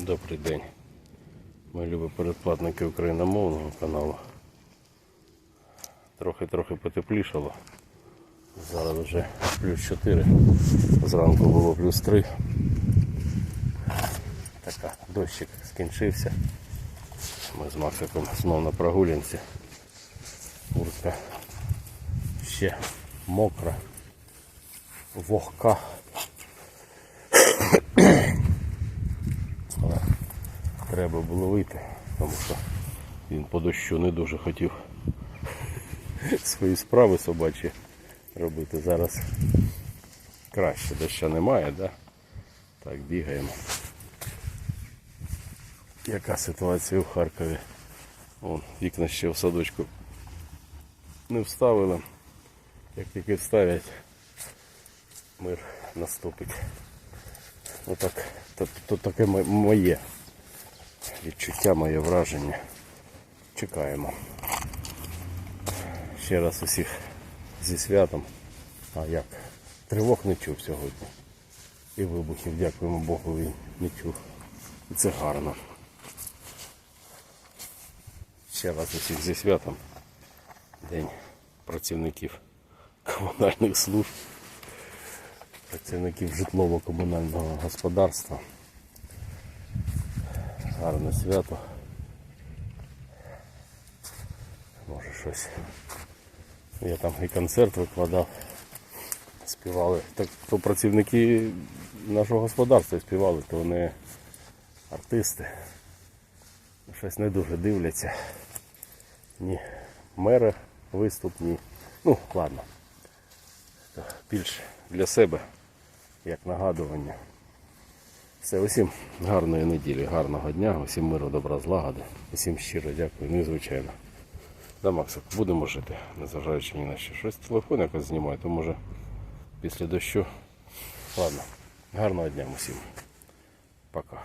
Добрий день. Ми любі передплатники україномовного каналу. Трохи-трохи потеплішало. Зараз вже плюс 4. Зранку було плюс 3. Така, дощик скінчився. Ми з Максиком знов на прогулянці. Куртка ще мокра, вогка. Треба було вийти, тому що він по дощу не дуже хотів свої справи собачі робити. Зараз краще доща немає, да? так бігаємо. Яка ситуація в Харкові? Вон, вікна ще в садочку не вставили. Як тільки вставлять, мир наступить. Отак, то, то таке моє відчуття, моє враження. Чекаємо. Ще раз усіх зі святом. А як? Тривог не чув сьогодні. І вибухів, дякуємо Богу, і не чув. І це гарно. Ще раз усіх зі святом. День працівників комунальних служб, працівників житлово-комунального господарства. Гарне свято. Може щось. Я там і концерт викладав, співали. Так то працівники нашого господарства співали, то не артисти. Щось не дуже дивляться. Ні мера виступ, ні. Ну, ладно. Більше для себе, як нагадування. Все, усім гарної неділі, гарного дня, усім миру, добра, злагоди. Усім щиро дякую, ну і звичайно. Да, Максик, будемо жити, незважаючи ні на що. Щось телефон якось знімає, то може після дощу. Ладно, гарного дня усім. Пока.